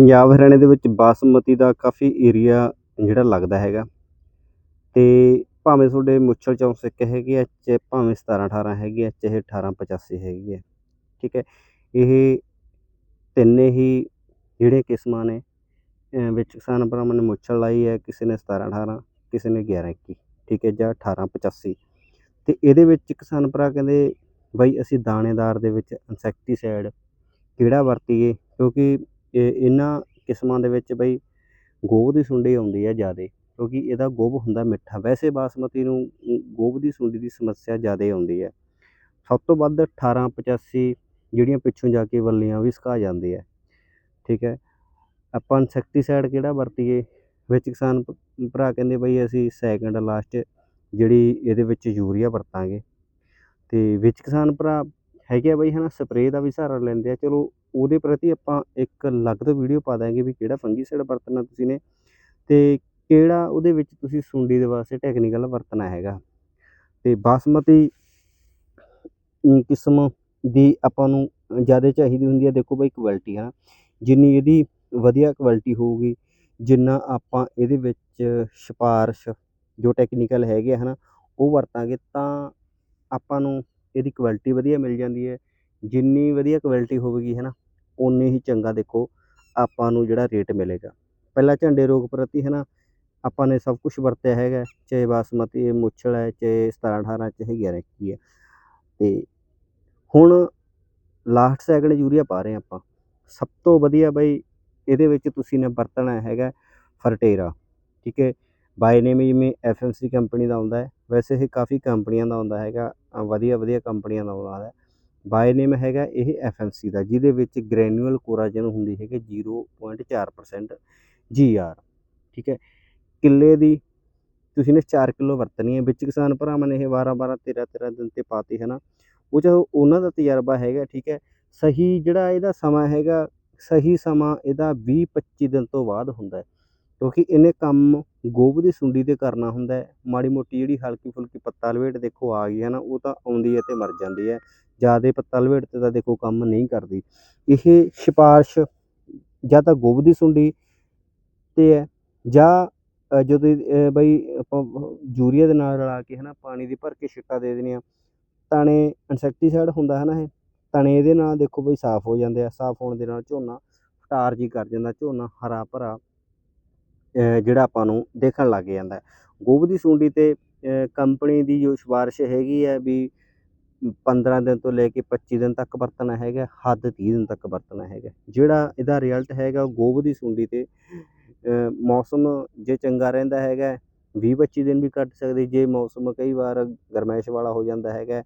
ਪੰਜਾਬ ਹਰਿਆਣੇ ਦੇ ਵਿੱਚ ਬਾਸਮਤੀ ਦਾ ਕਾਫੀ ਏਰੀਆ ਜਿਹੜਾ ਲੱਗਦਾ ਹੈਗਾ। ਤੇ ਭਾਵੇਂ ਤੁਹਾਡੇ ਮੁੱਛਲ ਚੌਂਕ ਇੱਕ ਹੈਗੀ ਆ, ਚਾਹੇ ਭਾਵੇਂ 17 18 ਹੈਗੀ ਆ, ਚਾਹੇ 18 85 ਹੈਗੀ ਹੈ ਠੀਕ ਹੈ। ਇਹ ਤਿੰਨੇ ਹੀ ਜਿਹੜੇ ਕਿਸਮਾਂ ਨੇ ਵਿੱਚ ਕਿਸਾਨ ਭਰਾਵਾਂ ਨੇ ਮੁੱਛਲ ਲਾਈ ਹੈ, ਕਿਸੇ ਨੇ 17 18 ਕਿਸੇ ਨੇ 11 21 ਠੀਕ ਹੈ, ਜਾਂ 18 85 ਤੇ ਇਹਦੇ ਵਿੱਚ ਕਿਸਾਨ ਭਰਾ ਕਹਿੰਦੇ, ਬਈ ਅਸੀਂ ਦਾਣੇਦਾਰ ਦੇ ਵਿੱਚ ਇਨਸੈਕਟੀਸਾਈਡ ਕਿਹੜਾ ਵਰਤੀਏ, ਕਿਉਂਕਿ ਇਹ ਇਹਨਾਂ ਕਿਸਮਾਂ ਦੇ ਵਿੱਚ ਬਈ ਗੋਬ ਦੀ ਸੁੰਡੀ ਆਉਂਦੀ ਹੈ ਜ਼ਿਆਦਾ ਕਿਉਂਕਿ ਇਹਦਾ ਗੋਬ ਹੁੰਦਾ ਮਿੱਠਾ। ਵੈਸੇ ਬਾਸਮਤੀ ਨੂੰ ਅਮ, ਗੋਬ ਦੀ ਸੁੰਡੀ ਦੀ ਸਮੱਸਿਆ ਜ਼ਿਆਦਾ ਆਉਂਦੀ ਹੈ। ਸਭ ਤੋਂ ਵੱਧ 18 85 ਜਿਹੜੀਆਂ ਪਿੱਛੋਂ ਜਾ ਕੇ ਵੱਲੀਆਂ ਵੀ ਸੁਕਾ ਜਾਂਦੀ ਹੈ। ਠੀਕ ਹੈ? ਆਪਾਂ ਇਨਸੈਕਟੀਸਾਈਡ ਕਿਹੜਾ ਵਰਤੀਏ? ਵਿੱਚ ਕਿਸਾਨ ਭ- ਭਰਾ ਕਹਿੰਦੇ ਬਈ ਅਸੀਂ ਸੈਕਿੰਡ ਲਾਸਟ ਜਿਹੜੀ ਇਹਦੇ ਵਿੱਚ ਯੂਰੀਆ ਵਰਤਾਂਗੇ। ਤੇ ਵਿੱਚ ਕਿਸਾਨ ਭਰਾ ਹੈਗੇ ਆ ਬਈ ਹਨਾ ਸਪਰੇਅ ਦਾ ਵੀ ਸਹਾਰਾ ਲੈਂਦੇ ਆ। ਚਲੋ ਉਹਦੇ ਪ੍ਰਤੀ ਆਪਾਂ ਇੱਕ ਅਲੱਗ ਤੋਂ ਵੀਡੀਓ ਪਾ ਦਾਂਗੇ ਵੀ ਕਿਹੜਾ ਫੰਗੀਸਾਈਡ ਵਰਤਣਾ ਤੁਸੀਂ ਨੇ ਤੇ ਕਿਹੜਾ ਉਹਦੇ ਵਿੱਚ ਤੁਸੀਂ ਸੁੰਡੀ ਦੇ ਵਾਸਤੇ ਟੈਕਨੀਕਲ ਵਰਤਣਾ ਹੈਗਾ। ਤੇ ਬਾਸਮਤੀ ਕਿਸਮ ਦੀ ਆਪਾਂ ਨੂੰ ਜ਼ਿਆਦਾ ਚਾਹੀਦੀ ਹੁੰਦੀ ਹੈ ਦੇਖੋ ਬਈ ਕੁਆਲਿਟੀ ਹੈ ਨਾ ਜਿੰਨੀ ਇਹਦੀ ਵਧੀਆ ਕੁਆਲਿਟੀ ਹੋਊਗੀ, ਜਿੰਨਾ ਆਪਾਂ ਇਹਦੇ ਵਿੱਚ ਸਿਫਾਰਸ਼ ਜੋ ਟੈਕਨੀਕਲ ਹੈਗੇ ਆ ਹੈ ਨਾ ਉਹ ਵਰਤਾਂਗੇ ਤਾਂ ਆਪਾਂ ਨੂੰ ਇਹਦੀ ਕੁਆਲਿਟੀ ਵਧੀਆ ਮਿਲ ਜਾਂਦੀ ਹੈ। ਜਿੰਨੀ ਵਧੀਆ ਕੁਆਲਿਟੀ ਹੋਵੇਗੀ ਹੈ ਨਾ ਓਨੇ ਹੀ ਚੰਗਾ ਦੇਖੋ ਆਪਾਂ ਨੂੰ ਜਿਹੜਾ ਰੇਟ ਮਿਲੇਗਾ। ਪਹਿਲਾਂ ਝੰਡੇ ਰੋਗ ਪ੍ਰਤੀ ਹੈ ਨਾ ਆਪਾਂ ਨੇ ਸਭ ਕੁਝ ਵਰਤਿਆ ਹੈਗਾ ਚਾਹੇ ਬਾਸਮਤੀ, ਮੁੱਛਲ ਹੈ, ਚਾਹੇ 17 18 ਚਾਹੇ 11 21 ਹੈ ਤੇ ਹੁਣ ਲਾਸਟ ਸੈਕਿੰਡ ਯੂਰੀਆ ਪਾ ਰਹੇ ਹਾਂ ਆਪਾਂ। ਸਭ ਤੋਂ ਵਧੀਆ ਬਈ ਇਹਦੇ ਵਿੱਚ ਤੁਸੀਂ ਨੇ ਵਰਤਣਾ ਹੈਗਾ ਫਰਟੇਰਾ, ਠੀਕ ਹੈ? ਬਾਈ ਨੇਮ ਜਿਵੇਂ ਐਫਐਮਸੀ ਕੰਪਨੀ ਦਾ ਆਉਂਦਾ ਹੈ, ਵੈਸੇ ਇਹ ਕਾਫੀ ਕੰਪਨੀਆਂ ਦਾ ਆਉਂਦਾ ਹੈਗਾ ਵਧੀਆ ਵਧੀਆ ਕੰਪਨੀਆਂ ਦਾ ਆਉਂਦਾ ਹੈ। ਬਾਈ ਨੇਮ ਹੈਗਾ ਇਹ ਐਫਐਮਸੀ ਦਾ, ਜਿਹਦੇ ਵਿੱਚ ਗ੍ਰੈਨੂਅਲ ਕੋਰਾਜਨ ਹੁੰਦੀ ਹੈਗੀ 0.4% ਜੀਆਰ, ਠੀਕ ਹੈ। ਕਿੱਲੇ ਦੀ ਤੁਸੀਂ ਨੇ 4 ਕਿਲੋ ਵਰਤਣੀ ਹੈ, ਵਿੱਚ ਕਿਸਾਨ ਭਰਾਵਾਂ ਨੇ ਇਹ 12 12 13 13 ਦਿਨ ਤੇ ਪਾਤੀ, ਹੈ ਨਾ। ਉਹ ਚ ਉਹਨਾਂ ਦਾ ਤਜਰਬਾ ਹੈਗਾ, ਠੀਕ ਹੈ। ਸਹੀ ਜਿਹੜਾ ਇਹਦਾ ਸਮਾਂ ਹੈਗਾ, ਸਹੀ ਸਮਾਂ ਇਹਦਾ 20 25 ਦਿਨ ਤੋਂ ਬਾਅਦ ਹੁੰਦਾ ਹੈ। ਕਿਉਂਕਿ ਇਹਨੇ ਕੰਮ ਗੋਭ ਦੀ ਸੁੰਡੀ ਤੇ ਕਰਨਾ ਹੁੰਦਾ ਮਾੜੀ ਮੋਟੀ ਜਿਹੜੀ ਹਲਕੀ ਫੁਲਕੀ ਪੱਤਾ ਲਵੇਟ ਦੇਖੋ ਆ ਗਈ ਹੈ ਨਾ, ਉਹ ਤਾਂ ਆਉਂਦੀ ਹੈ ਤੇ ਮਰ ਜਾਂਦੀ ਹੈ। ਜ਼ਿਆਦਾ ਪੱਤਾ ਲਵੇਟ ਤੇ ਤਾਂ ਦੇਖੋ ਕੰਮ ਨਹੀਂ ਕਰਦੀ। ਇਹ ਸਿਫਾਰਸ਼ ਜਾਂ ਤਾਂ ਗੋਭ ਦੀ ਸੁੰਡੀ ਤੇ ਹੈ ਜਾਂ ਜਦੋਂ ਬਈ ਆਪਾਂ ਯੂਰੀਆ ਦੇ ਨਾਲ ਰਲਾ ਕੇ ਹਨਾ ਪਾਣੀ ਦੀ ਭਰ ਕੇ ਛਿੱਟਾ ਦੇ ਦਿੰਦੇ ਆ ਤਣੇ ਇਨਸੈਕਟੀਸਾਈਡ ਹੁੰਦਾ ਹੈ ਨਾ ਇਹ, ਤਣੇ ਇਹਦੇ ਨਾਲ ਦੇਖੋ ਬਈ ਸਾਫ਼ ਹੋ ਜਾਂਦੇ ਆ, ਸਾਫ਼ ਹੋਣ ਦੇ ਨਾਲ ਝੋਨਾ ਫਟਾਰ ਜੀ ਕਰ ਜਾਂਦਾ, ਝੋਨਾ ਹਰਾ ਭਰਾ। ਜਿਹੜਾ ਆਪਾਂ ਨੂੰ ਦੇਖਣ ਲੱਗ ਜਾਂਦਾ ਗੋਭ ਦੀ ਸੁੰਡੀ ਤੇ ਕੰਪਨੀ ਦੀ ਜੋ ਸਿਫਾਰਿਸ਼ ਹੈਗੀ ਹੈ ਵੀ 15 ਦਿਨ ਤੋਂ ਲੈ ਕੇ 25 ਦਿਨ ਤੱਕ ਵਰਤਣਾ ਹੈਗਾ, ਹੱਦ 30 ਦਿਨ ਤੱਕ ਵਰਤਣਾ ਹੈਗਾ। ਜਿਹੜਾ ਇਹਦਾ ਰਿਜ਼ਲਟ ਹੈਗਾ ਉਹ ਗੋਭ ਦੀ ਸੁੰਡੀ ਤੇ ਮੌਸਮ ਜੇ ਚੰਗਾ ਰਹਿੰਦਾ ਹੈਗਾ 20 25 ਦਿਨ ਵੀ ਕੱਟ ਸਕਦੇ। ਜੇ ਮੌਸਮ ਕਈ ਵਾਰ ਗਰਮੈਸ਼ ਵਾਲਾ ਹੋ ਜਾਂਦਾ ਹੈਗਾ,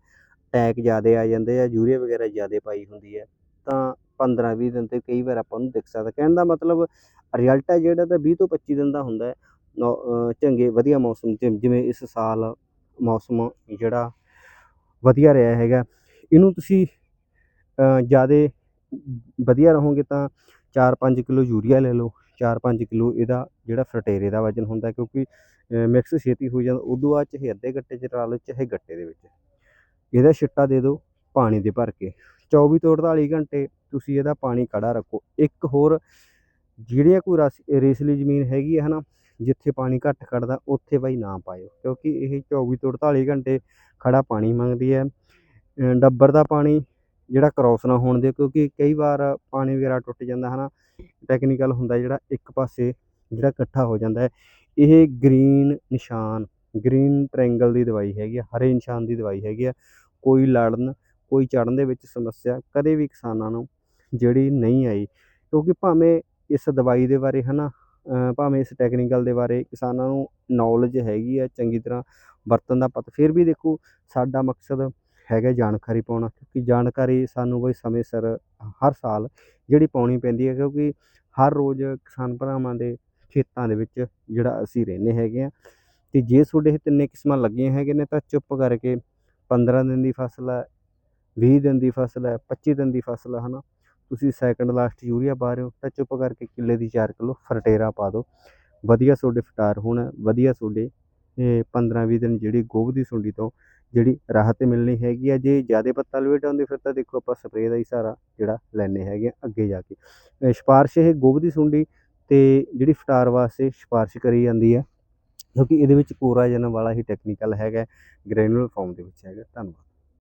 ਟੈਕ ਜ਼ਿਆਦੇ ਆ ਜਾਂਦੇ ਆ, ਯੂਰੀਆ ਵਗੈਰਾ ਜ਼ਿਆਦੇ ਪਾਈ ਹੁੰਦੀ ਹੈ, ਤਾਂ 15 20 ਦਿਨ ਤੇ ਕਈ ਵਾਰ ਆਪਾਂ ਨੂੰ ਦਿਖ ਸਕਦਾ। ਕਹਿਣ ਦਾ ਮਤਲਬ ਰਿਜ਼ਲਟ ਹੈ ਜਿਹੜਾ ਤਾਂ 20 ਤੋਂ 25 ਦਿਨ ਦਾ ਹੁੰਦਾ ਹੈ। ਨੌ- ਚੰਗੇ ਵਧੀਆ ਮੌਸਮ 'ਚ ਜਿਵੇਂ ਇਸ ਸਾਲ ਮੌਸਮ ਜਿਹੜਾ ਵਧੀਆ ਰਿਹਾ ਹੈਗਾ। ਇਹਨੂੰ ਤੁਸੀਂ ਜ਼ਿਆਦਾ ਵਧੀਆ ਰਹੋਗੇ ਤਾਂ 4-5 ਕਿਲੋ ਯੂਰੀਆ ਲੈ ਲਓ। 4-5 ਕਿਲੋ ਇਹਦਾ ਜਿਹੜਾ ਫਰਟੇਰੇ ਦਾ ਵਜਨ ਹੁੰਦਾ ਕਿਉਂਕਿ ਮਿਕਸ ਛੇਤੀ ਹੋ ਜਾਂਦਾ। ਉਦੋਂ ਬਾਅਦ ਚਾਹੇ ਅੱਧੇ ਗੱਟੇ 'ਚ ਰਲਾ ਲਓ, ਚਾਹੇ ਗੱਟੇ ਦੇ ਵਿੱਚ। ਇਹਦਾ ਛਿੱਟਾ ਦੇ ਦਿਓ, ਪਾਣੀ ਦੇ ਭਰ ਕੇ। 24 ਤੋਂ 48 ਘੰਟੇ ਤੁਸੀਂ ਇਹਦਾ ਪਾਣੀ ਕੜਾ ਰੱਖੋ। ਇੱਕ ਹੋਰ, ਜਿਹੜੀਆਂ ਕੋਈ ਰਸ, ਰੇਸਲੀ ਜ਼ਮੀਨ ਹੈਗੀ ਹੈ ਹਨਾ, ਜਿੱਥੇ ਪਾਣੀ ਘੱਟ ਖੜਦਾ, ਉੱਥੇ ਬਾਈ ਨਾ ਪਾਇਓ। ਕਿਉਂਕਿ ਇਹ 24 ਤੋਂ 48 ਘੰਟੇ ਖੜਾ ਪਾਣੀ ਮੰਗਦੀ ਹੈ। ਡੱਬਰ ਦਾ ਪਾਣੀ ਜਿਹੜਾ ਕ੍ਰੋਸ ਨਾ ਹੋਣ ਦੇ, ਕਿਉਂਕਿ ਕਈ ਵਾਰ ਪਾਣੀ ਵਗੈਰਾ ਟੁੱਟ ਜਾਂਦਾ ਹੈ ਨਾ ਟੈਕਨੀਕਲ ਹੁੰਦਾ ਜਿਹੜਾ ਇੱਕ ਪਾਸੇ ਜਿਹੜਾ ਇਕੱਠਾ ਹੋ ਜਾਂਦਾ ਹੈ। ਇਹ ਗ੍ਰੀਨ ਨਿਸ਼ਾਨ, ਗ੍ਰੀਨ ਟ੍ਰਾਇੰਗਲ ਦੀ ਦਵਾਈ ਹੈਗੀ ਆ, ਹਰੇ ਨਿਸ਼ਾਨ ਦੀ ਦਵਾਈ ਹੈਗੀ ਆ। ਕੋਈ ਲੜਨ, ਕੋਈ ਚੜਨ ਦੇ ਵਿੱਚ ਸਮੱਸਿਆ, ਕਦੇ ਵੀ ਕਿਸਾਨਾਂ ਨੂੰ ਜਿਹੜੀ ਨਹੀਂ ਆਈ। ਕਿਉਂਕਿ ਭਾਵੇਂ ਇਸ ਦਵਾਈ ਦੇ ਬਾਰੇ ਹੈ ਨਾ ਭਾਵੇਂ ਇਸ ਟੈਕਨੀਕਲ ਦੇ ਬਾਰੇ ਕਿਸਾਨਾਂ ਨੂੰ ਨੌਲੇਜ ਹੈਗੀ ਆ, ਚੰਗੀ ਤਰ੍ਹਾਂ ਵਰਤਣ ਦਾ ਪਤਾ ਫਿਰ ਵੀ ਦੇਖੋ ਸਾਡਾ ਮਕਸਦ ਹੈਗਾ ਜਾਣਕਾਰੀ ਪਾਉਣਾ। ਕਿਉਂਕਿ ਜਾਣਕਾਰੀ ਸਾਨੂੰ ਕੋਈ ਸਮੇਂ ਸਿਰ ਹਰ ਸਾਲ ਜਿਹੜੀ ਪਾਉਣੀ ਪੈਂਦੀ ਹੈ, ਕਿਉਂਕਿ ਹਰ ਰੋਜ਼ ਕਿਸਾਨ ਭਰਾਵਾਂ ਦੇ ਖੇਤਾਂ ਦੇ ਵਿੱਚ ਜਿਹੜਾ ਅਸੀਂ ਰਹਿੰਦੇ ਹੈਗੇ ਆ, ਤੇ ਜੇ ਤੁਹਾਡੇ ਇਹ ਤਿੰਨੇ ਕਿਸਮਾਂ ਲੱਗੀਆਂ ਹੈਗੇ ਨੇ, ਤਾਂ ਚੁੱਪ ਕਰਕੇ 15 ਦਿਨ ਦੀ ਫਸਲ ਹੈ 20 ਦਿਨ ਦੀ ਫਸਲ ਹੈ 25 ਦਿਨ ਦੀ ਫਸਲ ਹੈ, ਹਨਾ। ਤੁਸੀਂ ਸੈਕੰਡ ਲਾਸਟ ਯੂਰੀਆ ਪਾ ਰਹੇ ਹੋ ਤਾਂ ਚੁੱਪ ਕਰਕੇ ਕਿੱਲੇ ਦੀ 4 ਕਿਲੋ ਫਰਟੇਰਾ ਪਾ ਦਿਓ। ਵਧੀਆ ਤੁਹਾਡੇ ਫਟਾਰ ਹੋਣਾ ਵਧੀਆ ਤੁਹਾਡੇ ਇਹ 15 20 ਦਿਨ ਜਿਹੜੀ ਗੋਭ ਦੀ ਸੁੰਡੀ ਤੋਂ ਜਿਹੜੀ ਰਾਹਤ ਮਿਲਣੀ ਹੈਗੀ ਆ ਜੇ ਜ਼ਿਆਦਾ ਪੱਤਾ ਲਵੇਟ ਆਉਂਦੀ ਫਿਰ ਤਾਂ ਦੇਖੋ ਆਪਾਂ ਸਪਰੇਅ ਦਾ ਹੀ ਸਹਾਰਾ ਜਿਹੜਾ ਲੈਂਦੇ ਹੈਗੇ ਆ ਅੱਗੇ ਜਾ ਕੇ। ਅ, ਸਿਫਾਰਿਸ਼ ਇਹ ਗੋਭ ਦੀ ਸੁੰਡੀ ਤੇ ਜਿਹੜੀ ਫਟਾਰ ਵਾਸਤੇ ਸਿਫਾਰਿਸ਼ ਕਰੀ ਜਾਂਦੀ ਹੈ ਕਿਉਂਕਿ ਇਹਦੇ ਵਿੱਚ ਕੋਰਾਜਨ ਵਾਲਾ ਹੀ ਟੈਕਨੀਕਲ ਹੈਗਾ ਗ੍ਰੈਨੂਲਰ ਫਾਰਮ ਦੇ ਵਿੱਚ ਹੈਗਾ। ਧੰਨਵਾਦ।